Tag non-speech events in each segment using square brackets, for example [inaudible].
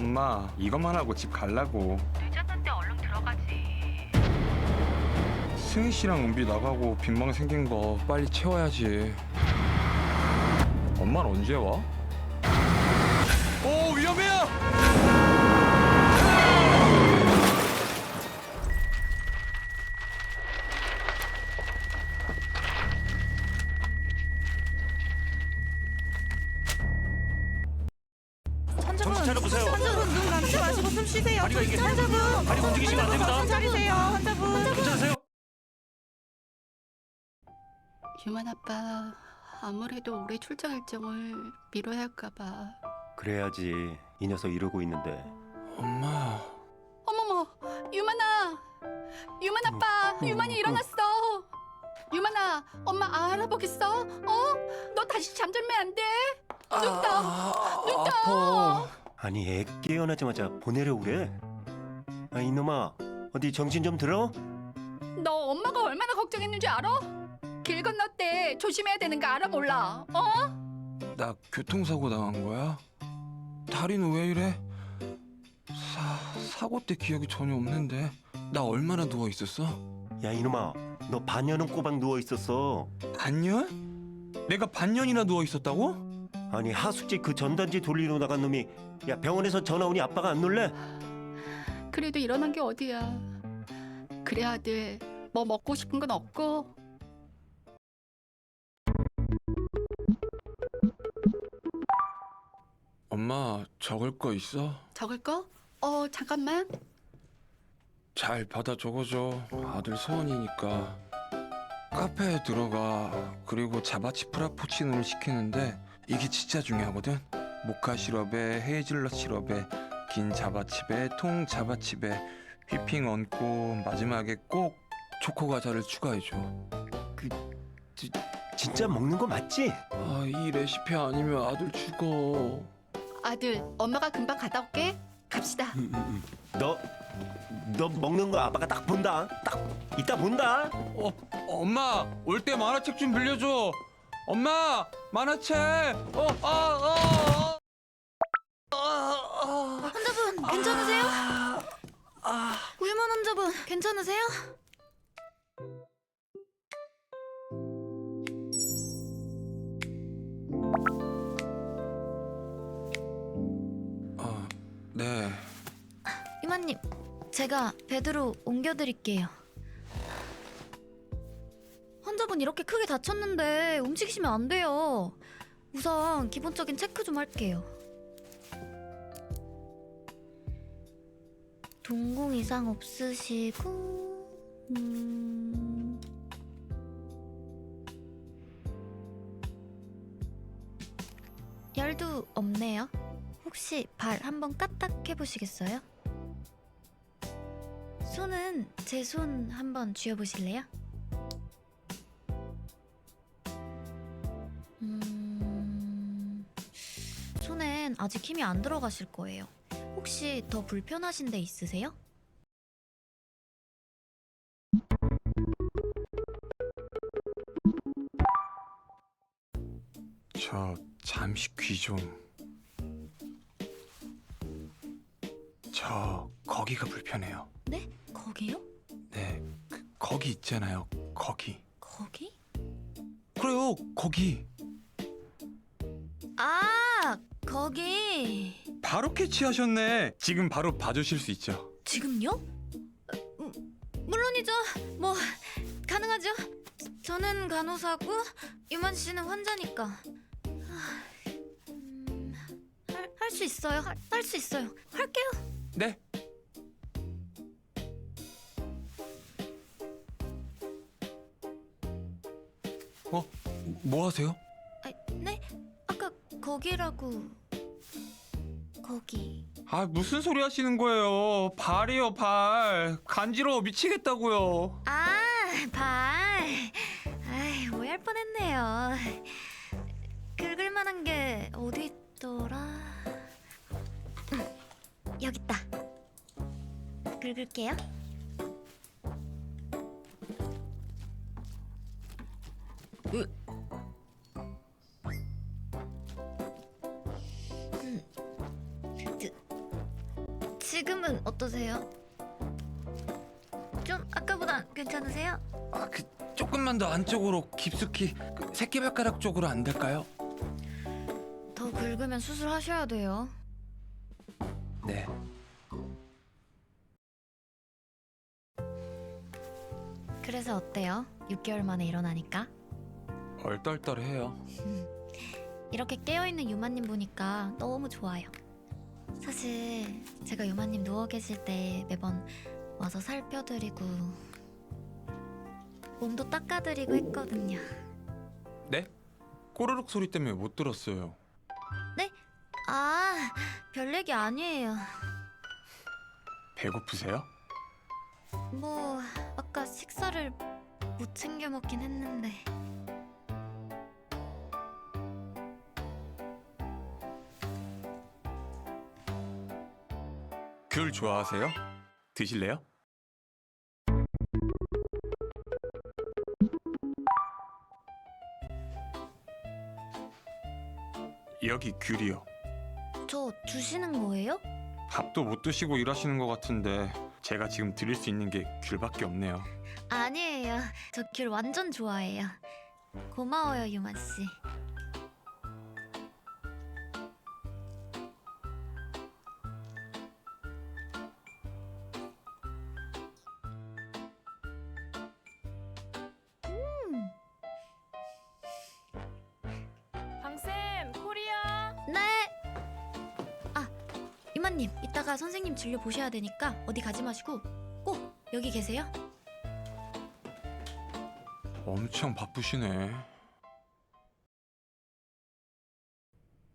어, 엄마 이것만 하고 집 갈라고 늦었는데 얼른 들어가지. 승희 씨랑 은비 나가고 빈방 생긴 거 빨리 채워야지 엄마는 언제 와? 유만 아빠 아무래도 올해 출장 일정을 미뤄야 할까봐 그래야지 이 녀석 이러고 있는데 엄마 어머머 유만아 유만 아빠 유만이 일어났어 유만아 엄마 알아보겠어 어? 너 다시 잠들면 안돼 눈 떠. 눈 떠. 아니 애 깨어나자마자 보내려 그래? 아 이놈아 어디 정신 좀 들어? 너 엄마가 얼마나 걱정했는지 알아? 길 건너 때 조심해야 되는 거 알아 몰라 어? 나 교통사고 당한 거야? 다리는 왜 이래? 사, 사고 때 기억이 전혀 없는데 나 얼마나 누워 있었어? 야 이놈아 너 반년은 꼬박 누워 있었어 반년? 내가 반년이나 누워 있었다고? 아니 하숙집 그 전단지 돌리러 나간 놈이 야 병원에서 전화 오니 아빠가 안 놀래? 그래도 일어난 게 어디야 그래 아들 뭐 먹고 싶은 건 없고 엄마 적을 거 있어? 적을 거? 어 잠깐만. 잘 받아 적어줘. 아들 소원이니까. 카페에 들어가. 그리고 자바치 프라푸치노를 시키는데 이게 진짜 중요하거든. 모카 시럽에 헤이즐넛 시럽에 긴 자바칩에 통 자바칩에 휘핑 얹고 마지막에 꼭 초코 과자를 추가해줘. 진짜 먹는 거 맞지? 아 이 레시피 아니면 아들 죽어 아들 엄마가 금방 갔다 올게. 갑시다. 음, 음, 음. 너, 너 먹는 거 아빠가 딱 본다. 딱 이따 본다. 어, 엄마 올 때 만화책 좀 빌려줘. 엄마 만화책. 어, 아, 아, 아, 아, 환자분 괜찮으세요? 우유만 환자분 괜찮으세요? 제가 베드로 옮겨드릴게요. 환자분 이렇게 크게 다쳤는데 움직이시면 안 돼요. 우선 기본적인 체크 좀 할게요. 동공 이상 없으시고, 음... 열도 없네요. 혹시 발 한번 까딱 해보시겠어요? 손은 제 손 한번 쥐어보실래요? 음... 손엔 아직 힘이 안 들어가실 거예요. 혹시 더 불편하신 데 있으세요? 저 잠시 귀 좀. 저 거기가 불편해요. 네? 거기요? 네, 그, 거기 있잖아요. 거기. 거기? 그래요, 거기. 아, 거기. 바로 캐치하셨네. 지금 바로 봐주실 수 있죠. 지금요? 어, 음, 물론이죠. 뭐 가능하죠. 저는 간호사고 유만 씨는 환자니까. 음, 할수 있어요. 할 수 있어요. 할게요. 네. 어, 뭐 하세요? 아, 네? 아까 거기라고. 거기. 아, 무슨 소리 하시는 거예요? 발이요, 발. 간지러워 미치겠다고요. 아, 발. 아이, 오해할 뻔했네요. 긁을 만한 게 어디 있더라? 음, 여기 있다. 긁을게요. 지금은 어떠세요? 좀 아까보다 괜찮으세요? 아, 그 조금만 더 안쪽으로 깊숙이 그 새끼발가락 쪽으로 안 될까요? 더 긁으면 수술하셔야 돼요. 네. 그래서 어때요? 6개월 만에 일어나니까? 얼떨떨해요. [laughs] 이렇게 깨어있는 유마님 보니까 너무 좋아요. 사실 제가 유마님 누워 계실 때 매번 와서 살펴드리고 몸도 닦아드리고 했거든요. 네? 꼬르륵 소리 때문에 못 들었어요. 아, 별 얘기 아니에요. 배고프세요? 뭐 아까 식사를 못 챙겨 먹긴 했는데 귤 좋아하세요? 드실래요? 여기 귤이요. 저 주시는 거예요? 밥도 못 드시고 일하시는 것 같은데 제가 지금 드릴 수 있는 게 귤밖에 없네요. 아니에요. 저 귤 완전 좋아해요. 고마워요, 유만 씨. 유만님, 이따가 선생님 진료 보셔야 되니까 어디 가지 마시고 꼭 여기 계세요. 엄청 바쁘시네.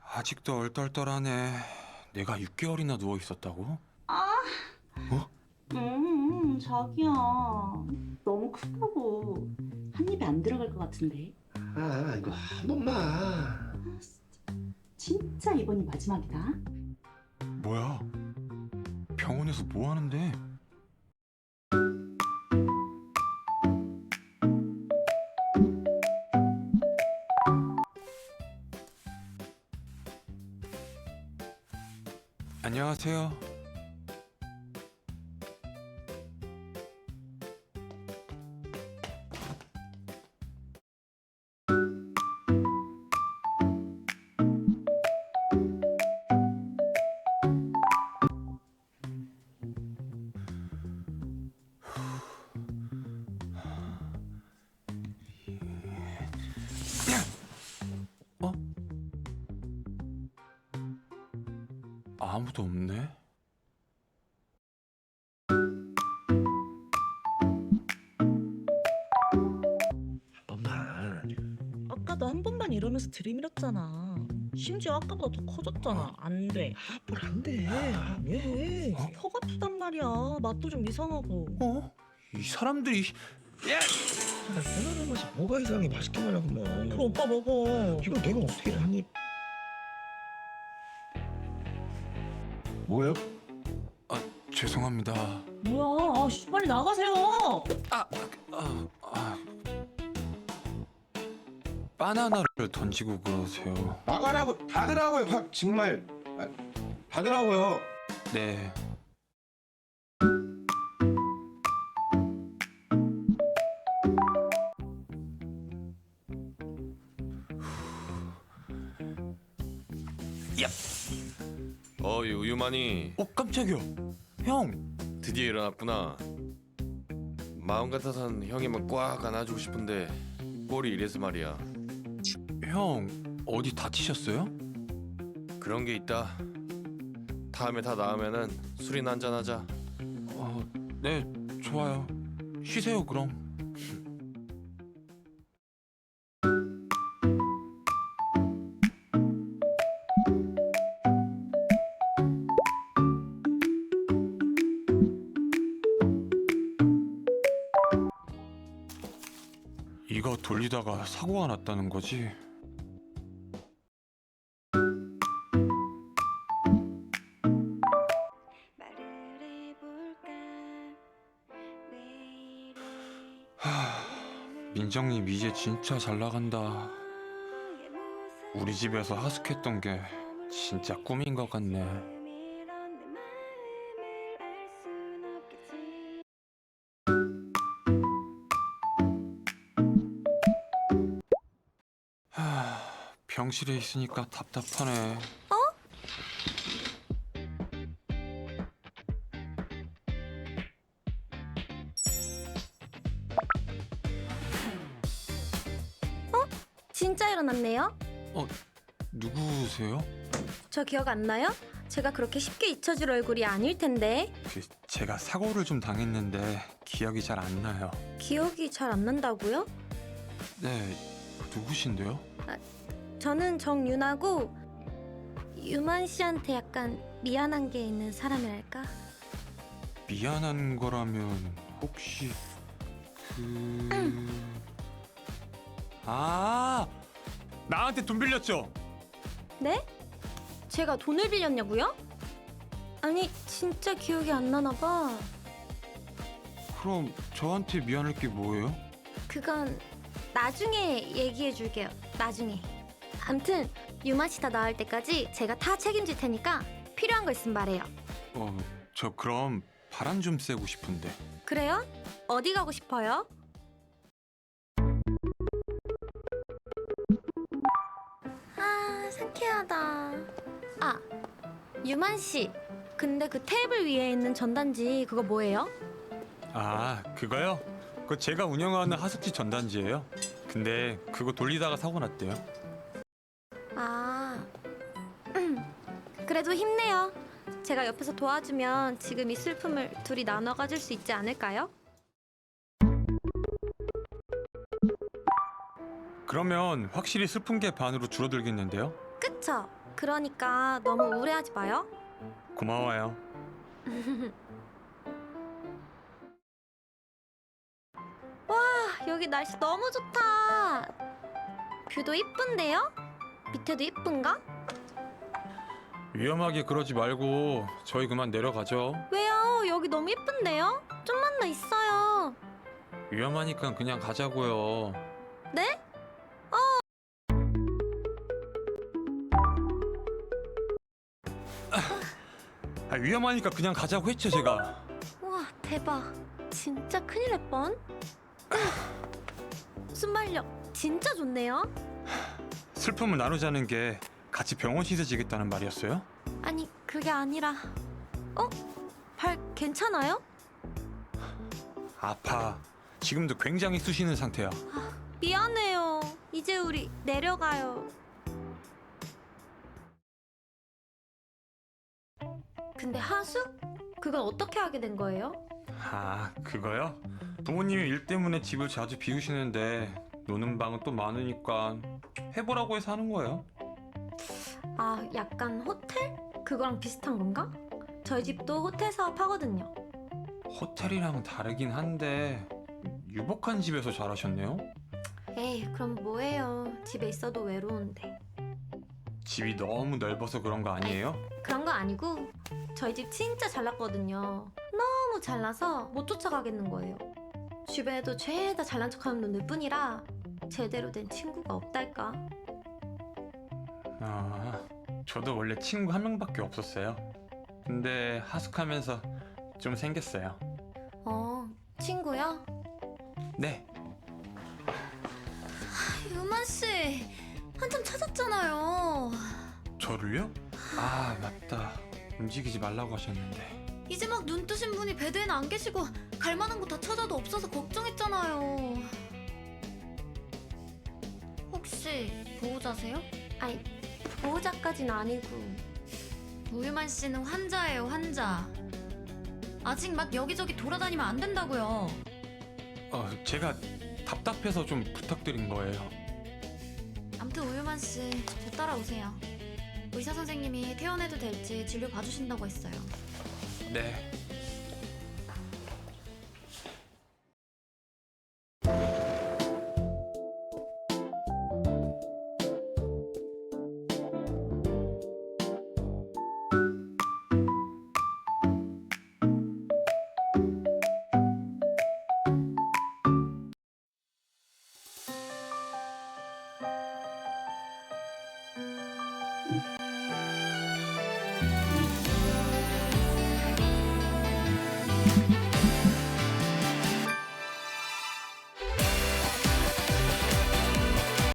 아직도 얼떨떨하네. 내가 6개월이나 누워 있었다고? 음, 자기야. 너무 크다고. 한 입에 안 들어갈 것 같은데. 아 이거 한 번만 진짜 이번이 마지막이다. 뭐야? 병원에서 뭐 하는데? 안녕하세요. 아무도 없네. 한 번만 아까도 한 번만 이러면서 들이밀었잖아. 심지어 아까보다 더 커졌잖아. 안 돼. 뭘 안돼 왜 혀가 아프단 말이야. 맛도 좀 이상하고. 어? 이 사람들이 편안한 맛이 뭐가 이상해 맛있게 말하구만 그럼 오빠 먹어. 이걸 내가 어떻게 한입 뭐예요? 죄송합니다. 뭐야? 아, 씨, 빨리 나가세요. 아, 아, 아. 바나나를 던지고 그러세요. 나가라고 받으라고요 확 정말 아, 받으라고요 네. 어 유, 유만이 어 깜짝이야. 형. 드디어 일어났구나 마음 같아선 형이만 꽉 안아주고 싶은데 꼴이 이래서 말이야 형 어디 다치셨어요? 그런 게 있다 다음에 다 나으면은 술이나 한잔하자 어, 네, 좋아요. 쉬세요, 그럼. 이거 돌리다가 사고가 났다는 거지? 민정님 이제 진짜 잘 나간다. 우리 집에서 하숙했던 게 진짜 꿈인 것 같네. 병실에 있으니까 답답하네. 진짜 일어났네요? 누구세요? 저 기억 안 나요? 제가 그렇게 쉽게 잊혀질 얼굴이 아닐 텐데 그 제가 사고를 좀 당했는데 기억이 잘 안 나요. 기억이 잘 안 난다고요? 네, 누구신데요? 저는 정윤하고 유만 씨한테 약간 미안한 게 있는 사람이랄까? 미안한 거라면 혹시 그... 아 나한테 돈 빌렸죠? 네? 제가 돈을 빌렸냐고요? 아니 진짜 기억이 안 나나 봐. 그럼 저한테 미안할 게 뭐예요? 그건 나중에 얘기해 줄게요. 나중에. 암튼 씨다 나을 때까지 제가 다 책임질 테니까 필요한 거 있으면 말해요. 어, 저 그럼 바람 좀 쐬고 싶은데. 그래요? 어디 가고 싶어요? 아, 상쾌하다. 아, 유만 씨. 근데 그 테이블 위에 있는 전단지 그거 뭐예요? 아, 그거요? 그거 제가 운영하는 하숙지 전단지예요. 근데 그거 돌리다가 사고 났대요. 제가 옆에서 도와주면 지금 이 슬픔을 둘이 나눠 가질 수 있지 않을까요? 그러면 확실히 슬픈 게 반으로 줄어들겠는데요? 그쵸? 그러니까 너무 우울해하지 마요. 고마워요. [laughs] 아, 여기 날씨 너무 좋다. 뷰도 이쁜데요? 밑에도 이쁜가? 위험하게 그러지 말고 저희 그만 내려가죠. 왜요? 여기 너무 이쁜데요? 좀만 더 있어요. 위험하니까 그냥 가자고요. 네? 아, 위험하니까 그냥 가자고 했죠, 제가. 우와, 대박. 진짜 큰일 날 뻔. 순발력 진짜 좋네요. 슬픔을 나누자는 게 같이 병원 씻어지겠다는 말이었어요? 아니, 그게 아니라 어? 발 괜찮아요? 아파. 지금도 굉장히 쑤시는 상태야. 미안해요. 이제 우리 내려가요. 근데 하수? 그건 어떻게 하게 된 거예요? 아, 그거요? 부모님이 일 때문에 집을 자주 비우시는데 노는 방은 또 많으니까 해보라고 해서 하는 거예요. 아, 약간 호텔? 그거랑 비슷한 건가? 저희 집도 호텔 사업 하거든요. 호텔이랑 다르긴 한데 유복한 집에서 잘하셨네요. 에이, 그럼 뭐해요. 집에 있어도 외로운데. 집이 너무 넓어서 그런 거 아니에요? 그런 거 아니고 저희 집 진짜 잘났거든요. 너무 잘나서 못 쫓아가겠는 거예요. 주변에도 죄다 잘난 척하는 놈들 뿐이라 제대로 된 친구가 없달까. 아, 저도 원래 친구 한 명밖에 없었어요. 근데 하숙하면서 좀 생겼어요. 어, 친구요? 네, 유만 씨 한참 찾았잖아요. 저를요? 아, 맞다. 움직이지 말라고 하셨는데. 이제 막 눈 뜨신 분이 베드에는 안 계시고 갈 만한 곳 다 찾아도 없어서 걱정했잖아요. 혹시 보호자세요? 아니, 보호자까진 아니고. 우유만 씨는 환자예요, 환자. 아직 막 여기저기 돌아다니면 안 된다고요. 어, 제가 답답해서 좀 부탁드린 거예요. 아무튼 우유만 씨, 저 따라오세요. 의사 선생님이 퇴원해도 될지 진료 봐주신다고 했어요. 네.